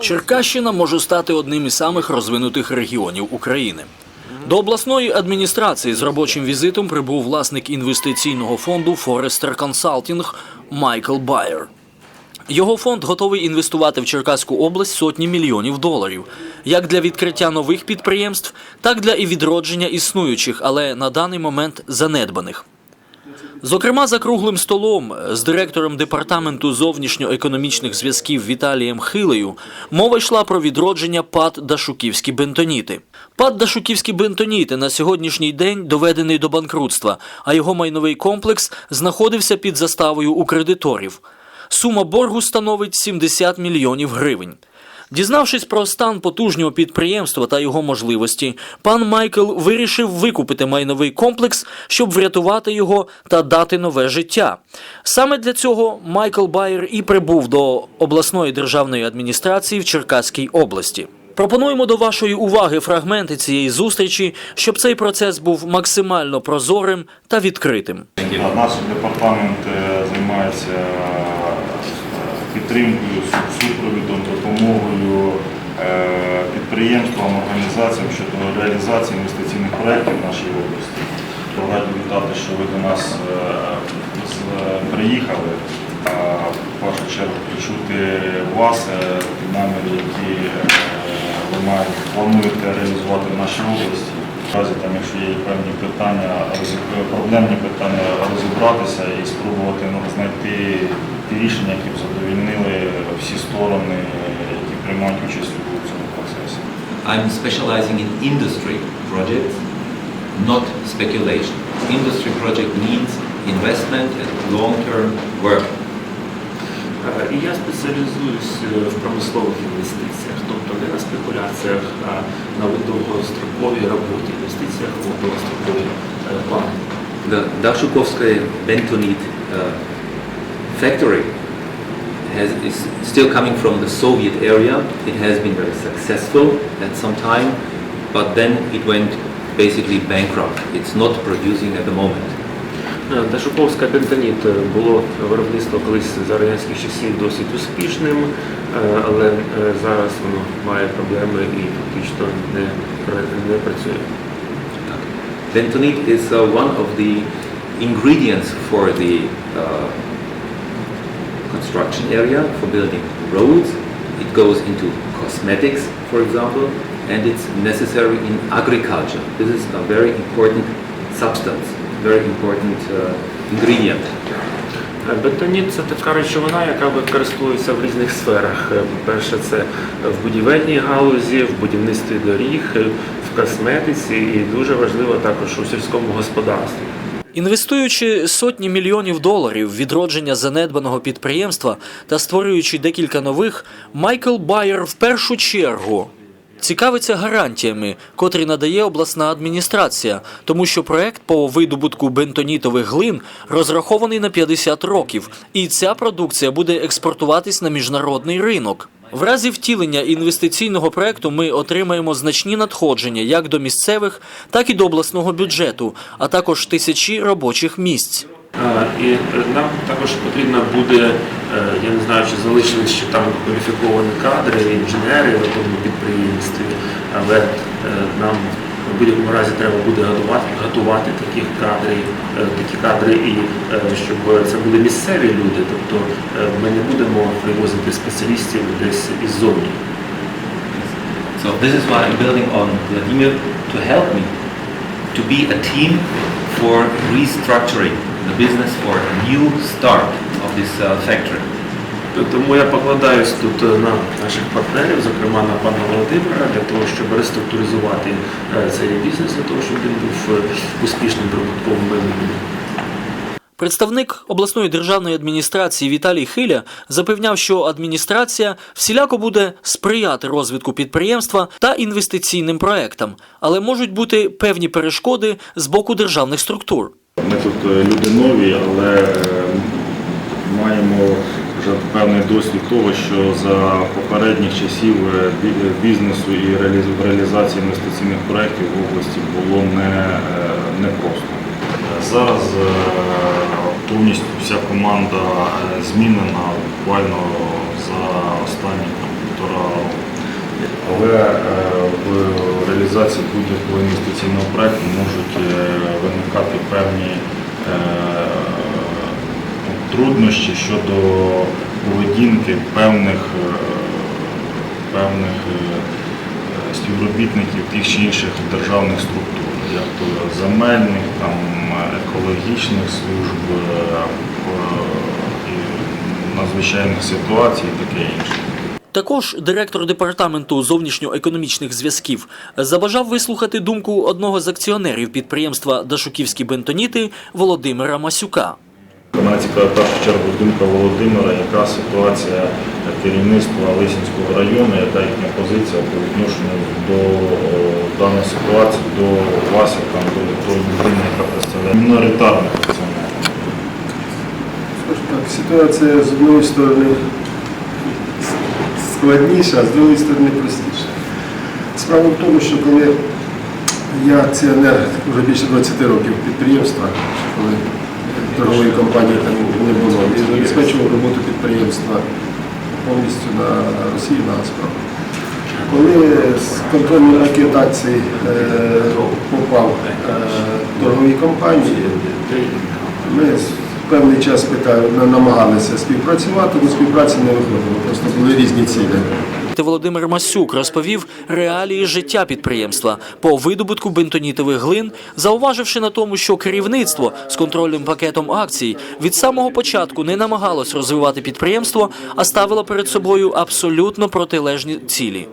Черкащина може стати одним із самих розвинутих регіонів України. До обласної адміністрації з робочим візитом прибув власник інвестиційного фонду Forrester Consulting Майкл Байер. Його фонд готовий інвестувати в Черкаську область сотні мільйонів доларів, як для відкриття нових підприємств, так для і відродження існуючих, але на даний момент занедбаних. Зокрема, за круглим столом з директором департаменту зовнішньоекономічних зв'язків Віталієм Хилею мова йшла про відродження ПАД Дашуківські бентоніти. ПАД Дашуківські бентоніти на сьогоднішній день доведений до банкрутства, а його майновий комплекс знаходився під заставою у кредиторів. Сума боргу становить 70 мільйонів гривень. Дізнавшись про стан потужнього підприємства та його можливості, пан Майкл вирішив викупити майновий комплекс, щоб врятувати його та дати нове життя. Саме для цього Майкл Байер і прибув до обласної державної адміністрації в Черкаській області. Пропонуємо до вашої уваги фрагменти цієї зустрічі, щоб цей процес був максимально прозорим та відкритим. Наш департамент е, займається е, підтримкою, су- супровідом, допомогою е, підприємствам, організаціям щодо реалізації інвестиційних проєктів в нашій області. Раді вітати, що ви до нас е, приїхали. В першу чергу почути вас, е, ті наміри, які е, ви маєте, плануєте реалізувати в нашій області. В разі, там, якщо є певні питання, проблемні питання, розібратися і спробувати ну, знайти ті рішення, які б задовільнили всі сторони, які приймають участь у. I'm specializing in industry projects, not speculation. Industry project needs investment and long-term work. Е, І я спеціалізуюсь е, в промислових інвестиціях, тобто не на спекуляціях, а на довгостроковій роботі, інвестиціях в довгострокові е, плани. The Dashukovskaya bentonite uh, factory has, is still coming from the Soviet area. It has been very successful at some time, but then it went basically bankrupt. It's not producing at the moment. Е, Дашуковська бентоніт е, було виробництво колись за радянських часів досить успішним, е, але е, зараз воно має проблеми і фактично не, пра- не працює. Bentonite is uh, one of the ingredients for the uh, construction area, for building roads. It goes into cosmetics, for example, and it's necessary in agriculture. This is a very important substance, very important uh, ingredient. Е, Бетоніт це така речовина, яка використовується в різних сферах. Е, Перше, це в будівельній галузі, в будівництві доріг, е, в косметиці і дуже важливо також у сільському господарстві. Інвестуючи сотні мільйонів доларів в відродження занедбаного підприємства та створюючи декілька нових, Майкл Байер в першу чергу цікавиться гарантіями, котрі надає обласна адміністрація, тому що проект по видобутку бентонітових глин розрахований на 50 років, і ця продукція буде експортуватись на міжнародний ринок. В разі втілення інвестиційного проекту ми отримаємо значні надходження як до місцевих, так і до обласного бюджету, а також тисячі робочих місць. І нам також потрібно буде, е, я не знаю, чи залишились ще там кваліфіковані кадри, інженери в тому підприємстві, але е, нам в будь-якому разі треба буде готувати, готувати таких кадрів, е, такі кадри, і е, щоб це були місцеві люди, тобто е, ми не будемо привозити спеціалістів десь іззовні. So this is why I'm building on Vladimir to help me to be a team for restructuring the business for a new start of this uh, factory. Тому я покладаюсь тут е, на наших партнерів, зокрема на пана Володимира, для того, щоб реструктуризувати е, цей бізнес, для того, щоб він був е, успішним прибутковим майбутнім. Представник обласної державної адміністрації Віталій Хиля запевняв, що адміністрація всіляко буде сприяти розвитку підприємства та інвестиційним проектам, але можуть бути певні перешкоди з боку державних структур. Ми тут люди нові, але маємо вже певний досвід того, що за попередніх часів е, бізнесу і реаліз- реалізації інвестиційних проєктів в області було е, непросто. Е, Зараз е, повністю вся команда е, змінена буквально за останні там, електоралу. Але е, в реалізації будь-якого інвестиційного проекту можуть е, виникати певні е, труднощі щодо поведінки певних, е, певних е, співробітників тих чи інших державних структур, як то земельних, там, екологічних служб, е, надзвичайних ситуацій і таке інше. Також директор департаменту зовнішньоекономічних зв'язків забажав вислухати думку одного з акціонерів підприємства Дашуківські бентоніти Володимира Масюка. Мене цікавить в першу чергу думка Володимира, яка ситуація керівництва Лисінського району, яка їхня позиція по відношенню до даної ситуації, до вас, як там, до тої людини, яка представляє міноритарних акціонерів. Так, ситуація з однієї сторони складніша, а з другої сторони простіша. Справа в тому, що коли я акціонер вже більше 20 років підприємства, коли торгової компанії там не було, і забезпечував роботу підприємства повністю на Росії на Газпром. Коли з контрольної акредитації е, попав е, торгові компанії, ми певний час намагалися співпрацювати, але співпраці не виходило, просто були різні цілі. Володимир Масюк розповів реалії життя підприємства по видобутку бентонітових глин, зауваживши на тому, що керівництво з контрольним пакетом акцій від самого початку не намагалось розвивати підприємство, а ставило перед собою абсолютно протилежні цілі.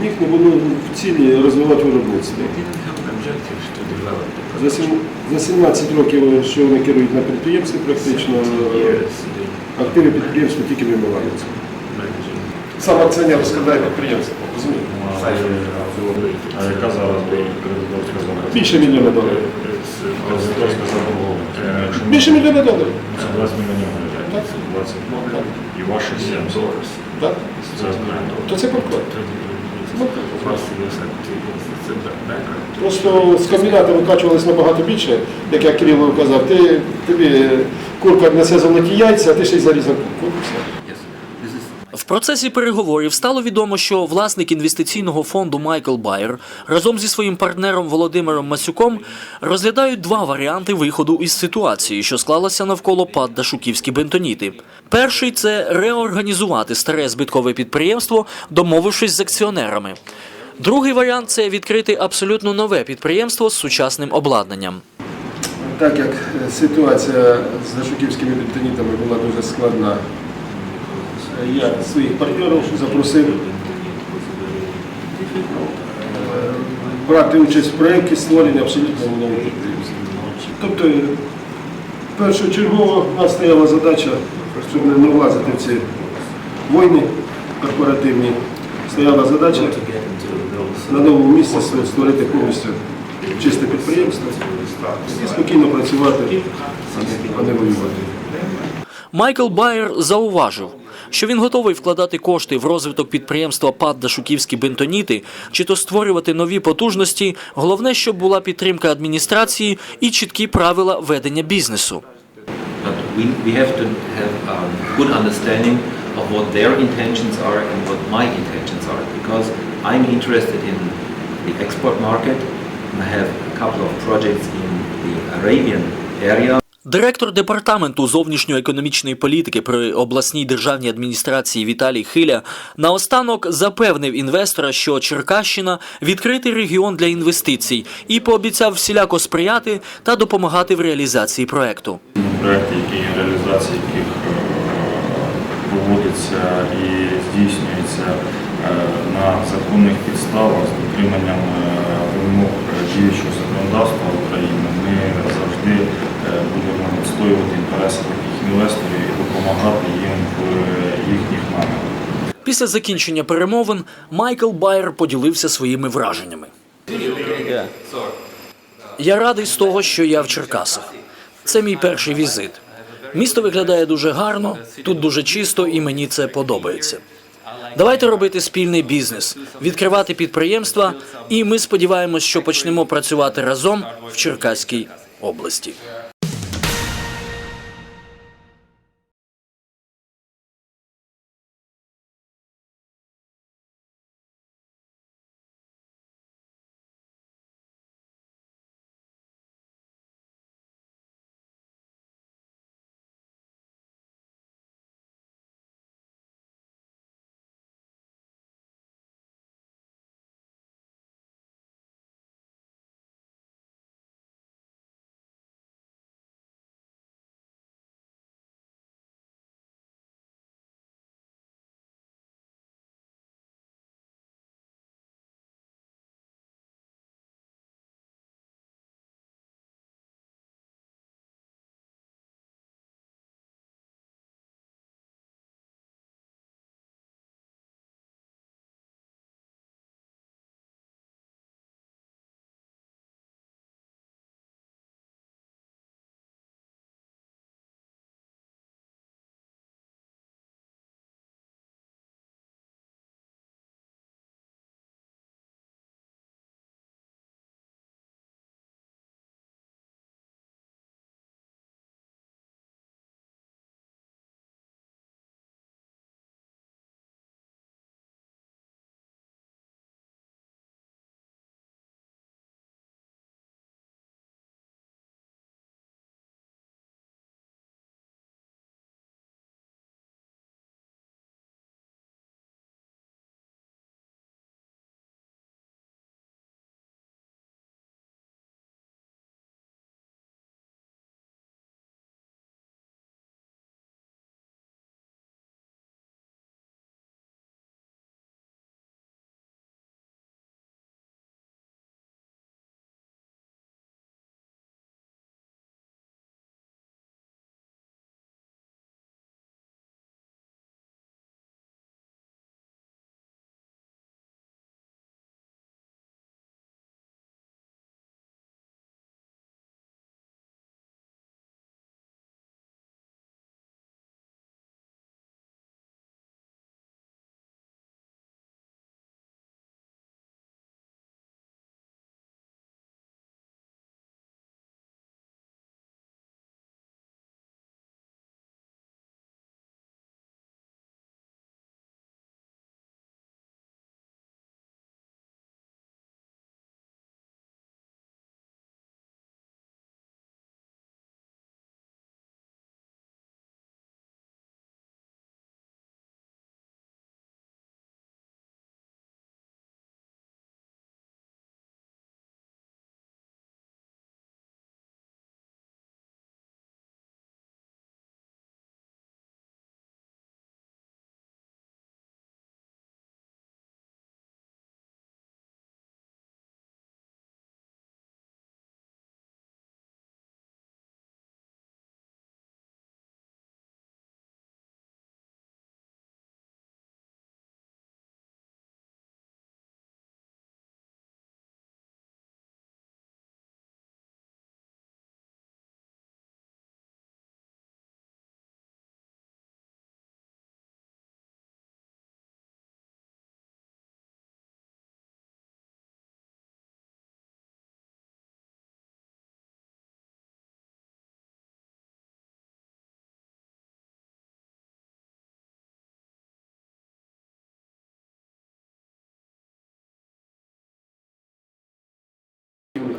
Них не було в цілі розвивати виробництво. За 17 років, що вони керують на підприємстві, практично е, активи підприємства тільки вимиваються. Сам акціонер розкладає підприємство, розумієте? А яка зараз кредиторська заборгованість? Більше мільйона доларів. Кредиторська заборгованість. Якщо ми- Більше мільйона доларів. Це 20 мільйонів гривень. Так. 20. І ваші 70. Так? Це То це банкрот. Просто з комбіната викачувалось набагато більше, як я Кирило казав, ти, тобі курка несе золоті яйця, а ти ще й зарізав курку. все. В процесі переговорів стало відомо, що власник інвестиційного фонду Майкл Байер разом зі своїм партнером Володимиром Масюком розглядають два варіанти виходу із ситуації, що склалася навколо ПАД Дашуківські бентоніти. Перший це реорганізувати старе збиткове підприємство, домовившись з акціонерами. Другий варіант це відкрити абсолютно нове підприємство з сучасним обладнанням. Так як ситуація з Дашуківськими бентонітами була дуже складна, я своїх партнерів запросив брати участь в проєкті створення абсолютно нового підприємства. Тобто, першочергово в нас стояла задача, щоб не влазити в ці війни корпоративні, стояла задача на новому місці створити повністю чисте підприємство і спокійно працювати, а не воювати. Майкл Байер зауважив, що він готовий вкладати кошти в розвиток підприємства ПАД Дашуківські бентоніти, чи то створювати нові потужності. Головне, щоб була підтримка адміністрації і чіткі правила ведення бізнесу. In the export market I have a couple of projects in the Arabian area. Директор департаменту зовнішньоекономічної політики при обласній державній адміністрації Віталій Хиля наостанок запевнив інвестора, що Черкащина відкритий регіон для інвестицій і пообіцяв всіляко сприяти та допомагати в реалізації проекту. проекти, які реалізація яких е, проводиться і здійснюється на законних підставах з дотриманням е, вимог е, діючого законодавства України. Ми завжди е, будемо відстоювати інтереси таких інвесторів і допомагати їм в е, їхніх намірах. Після закінчення перемовин Майкл Байер поділився своїми враженнями. Я радий з того, що я в Черкасах. Це мій перший візит. Місто виглядає дуже гарно, тут дуже чисто і мені це подобається. Давайте робити спільний бізнес, відкривати підприємства, і ми сподіваємось, що почнемо працювати разом в Черкаській області.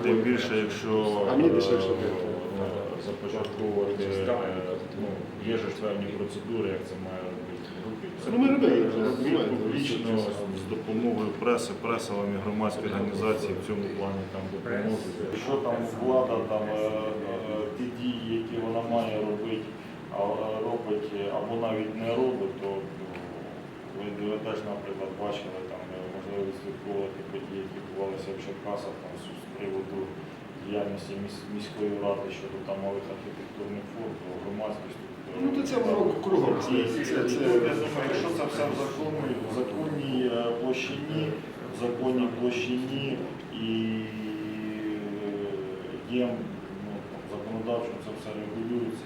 Тим більше, якщо е, започатковувати, е, ну, є ж певні процедури, як це має робити. Ну, ми робили вже, публічно, з допомогою преси, преса вам і громадські організації в цьому плані там допоможуть. Якщо там влада там е, ті дії, які вона має робити, робить або навіть не робить, то ви, ви теж, наприклад, бачили там е, можливість слідкувати події, які відбувалися в Черкасах там з приводу діяльності міської ради щодо там малих архітектурних форм, то громадськість е, Ну, то це кругом. Це, це, це, Я думаю, якщо це все в законі, в законній е, площині, в законній площині і є ну, законодавчо це все регулюється,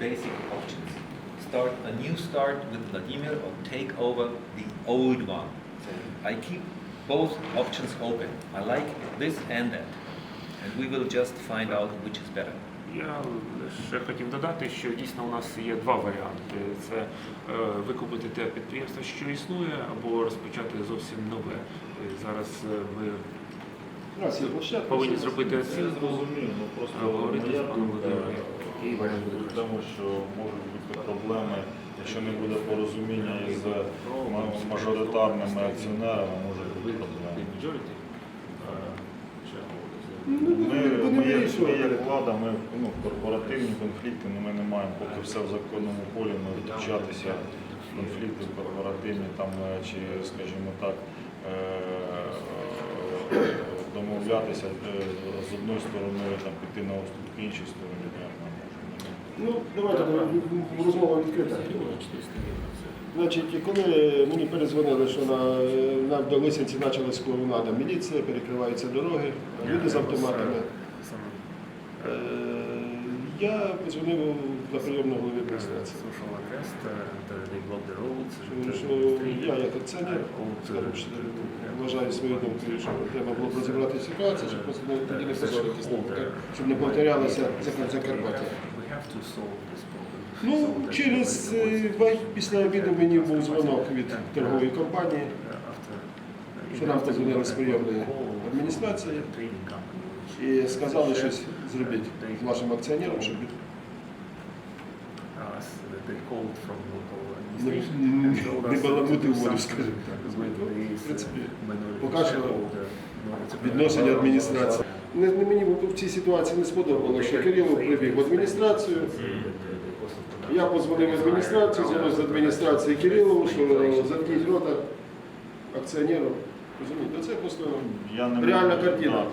basic options. Start a new start with Vladimir or take over the old one. So I keep both options open. I like this and that. And we will just find out which is better. Я ще хотів додати, що дійсно у нас є два варіанти: це е, викупити те підприємство, що існує, або розпочати зовсім нове. Зараз е, ми повинні зробити оцінку. ну просто Говорити з паном Володимиром. І тому, що можуть бути проблеми, якщо не буде порозуміння із мажоритарними акціонерами, може бути проблеми. Ну, Ми, ми, як, ми як влада, ми ну, корпоративні конфлікти, ну, ми не маємо поки все в законному полі, ми втручатися в конфлікти корпоративні там, е, чи, скажімо так, е, е, домовлятися е, з одної сторони, там, піти на уступки іншій стороні, не можемо. Ну, давайте розмова відкрита. Значить, коли мені перезвонили, що на, на до Лисянці почалась клоунада, міліція, перекриваються дороги, люди з автоматами. Е, Я подзвонив на прийомну голові адміністрації. Що я як акціонер, вважаю свою думку, що треба було б розібрати ситуацію, щоб просто не позоритися, щоб не повторялося Закар- Закарпаття. Ну, через після обіду мені був дзвонок від торгової компанії, що нам Trading company, which і сказали щось зробіть з вашим акціонером, щоб from local не, баламути воду, скажімо так. В принципі, uh, поки що відношення адміністрації. Не, не мені в цій ситуації не сподобалося, що Кирило прибіг в адміністрацію. Я позвонив адміністрацію, зв'язався з адміністрації Кирилову, що заткніть рота акціонерам. Розумієте, це просто Реальна картина.